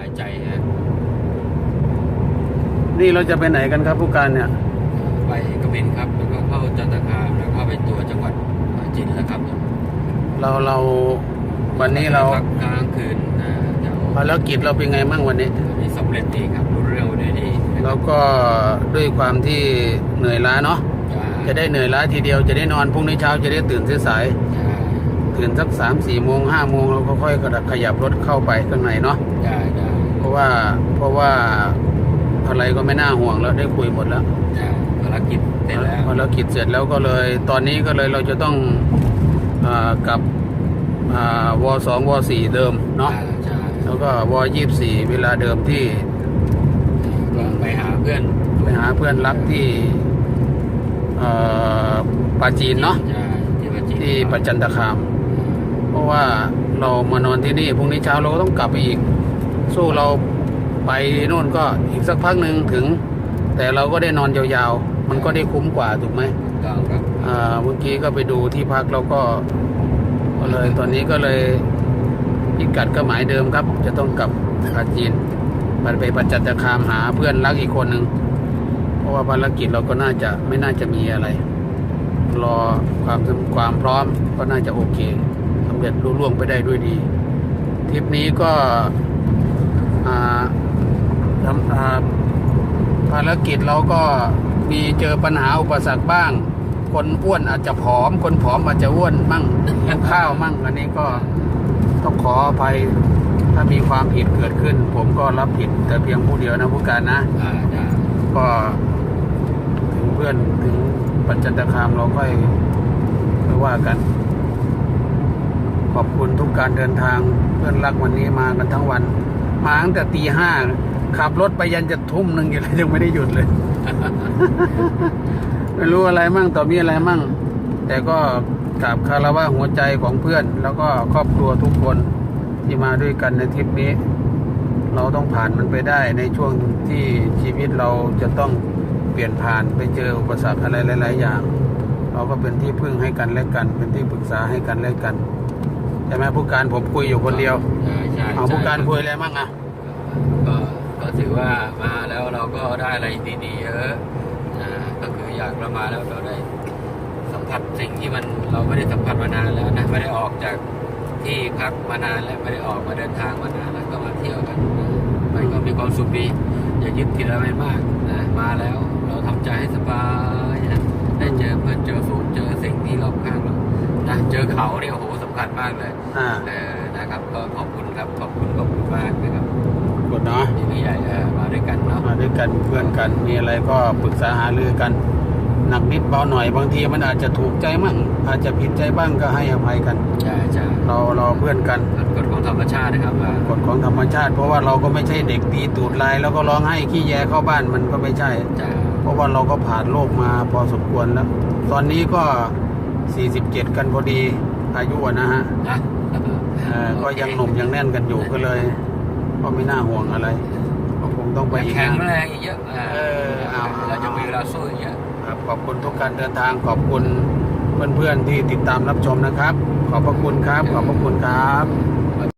หายใจฮะนี่เราจะไปไหนกันครับผู้การเนี่ย ไปกระบินครับแล้วก็เข้าจันทคามแล้วเข้าไปตัวจังหวัดปราจินแล้วครับเราเราวันนี้เราพักค้างคืนนะแถวภารกิจเราเป็นไงมั่งวันนี้มีสำเร็จดีครับรู้เรื่องไปด้วยดีนะคแล้รับวก็ด้วยความที่เหนื่อยล้าเนาะจะได้เหนื่อยล้าทีเดียวจะได้นอนพรุ่งนี้เช้าจะได้ตื่นสายๆตื่นสักสามสี่โมงห้าโมงเราก็ค่อยกระดักขยับรถเข้าไปข้างในเนาะได้ได้ เพราะว่าเพราะว่าอะไรก็ไม่น่าห่วงแล้วได้คุยหมดแล้วได้ภารกิจเสร็จแล้วภารกิจเสร็จแล้วก็เลย ตอนนี้ก็เลยเราจะต้องอากลับอ่าวสองวสี่เดิมเนาะใช่แล้วก็วยี่สี่เวลาเดิมที่ก็ไปหาเพื่อนไปหาเพื่อนรักที่เอ่อปาจีนเนาะใช่ที่ปราจีนที่ประจันตคาม เพราะว่าเรามานอนที่นี่พรุ่งนี้เช้าเราก็ต้องกลับไปอีก สู้เราไปโน่นก็อีกสักพักหนึ่งถึง แต่เราก็ได้นอนยาวๆ มันก็ได้คุ้มกว่าถูกไหมต้องครับอ่าเมื่อกี้ก็ไปดูที่พักเราก็ก็เลยตอนนี้ก็เลยพิกัดก็หมายเดิมครับ จะต้องกลับปราจีนมันไปประจันตคามหาเพื่อนรักอีกคนหนึ่งเพราะว่าภารกิจเราก็น่าจะไม่น่าจะมีอะไร รอความความพร้อมก็น่าจะโอเคสำเร็จรุ่ล่วงไปได้ด้วยดีทริปนี้ก็อ่า ทำอ่าภารกิจเราก็มีเจอปัญหาอุปสรรคบ้าง คนอ้วนอาจจะผอม คนผอมอาจจะอ้วนมั่งหิวข้าวมั่ง อันนี้ก็ต้องขออภัยถ้ามีความผิดเกิดขึ้น ผมก็รับผิดแต่เพียงผู้เดียวนะผู้การนะอ่าได้ก็ถึงเพื่อนถึงปัจจันตคามเราค่อยค่อยว่ากัน ขอบคุณทุกการเดินทางเพื่อนรักวันนี้มากันทั้งวัน มาตั้งแต่ตีห้า ขับรถไปยันจะทุ่มหนึ่งอยู่เลยยังไม่ได้หยุดเลย ไม่รู้อะไรมั่งต่อมีอะไรมั่ง แต่ก็กราบคารวะหัวใจของเพื่อน แล้วก็ครอบครัวทุกคนที่มาด้วยกันในทริปนี้ เราต้องผ่านมันไปได้ในช่วงที่ชีวิตเราจะต้องเปลี่ยนผ่านไปเจออุปสรรคอะไรหลาย ๆ อย่าง เราก็เป็นที่พึ่งให้กันและกัน เป็นที่ปรึกษาให้กันและกันใช่ไหมผู้การผมคุยอยู่คนเดียวใช่ใช่เอาผู้การใช่คุยอะไรมั่งอะก็ก็ ถือว่ามาแล้วเราก็ได้อะไรดีๆเยอะนะก็คืออยากเรามาแล้วเราได้สัมผัสสิ่งที่มันเราไม่ได้สัมผัสมานานแล้วนะไม่ได้ออกจากที่พักมานานแล้วไม่ได้ออกมาเดินทางมานานแล้วก็มาเที่ยวกันนะมันก็มีความสุขดีอย่ายึดติดอะไรมากนะมาแล้วเราทำใจให้สบายนะได้เจอเพื่อนเจอฝูงเจอสิ่งที่รอบข้างเรานะเจอเขาเนี่ยโอ้โหสำคัญมากเลยอ่าเออนะครับ ก็ขอบคุณครับขอบคุณขอบคุณมากนะครับก ดเนาะที่พี่ใหญ่เออมาด้วยกันเนาะมาด้วยกันเพื่อนกัน มีอะไรก็ปรึกษาหารือกัน หนักนิดเบาหน่อยบางทีมันอาจจะถูกใจมั่งอาจจะผิดใจบ้างก็ให้อภัยกันใช่ใช่เราเราเพื่อนกันกฎกฎของธรรมชาตินะครับว่ากฎของธรรมชาติ เพราะว่าเราก็ไม่ใช่เด็กตีตูดลาย แล้วก็ร้องให้ขี้แยเข้าบ้านมันก็ไม่ใช่จะเพราะว่าเราก็ผ่านโลกมาพอสมควรแล้ว ตอนนี้ก็ 47 กันพอดีอายุอะนะฮะนะเอ่อก็ยังหนุ่มยังแน่นกันอยู่ก็เลย ก็ไม่น่าห่วงอะไรก็คงต้องไปอีกแข็งนานแรงอีกเยอะอ่าเออเอาเราจะมีเวลาสู้อีกเยอะครับขอบคุณทุกการเดินทางขอบคุณเพื่อนๆที่ติดตามรับชมนะครับ ขอบพระคุณครับ ขอบพระคุณครับ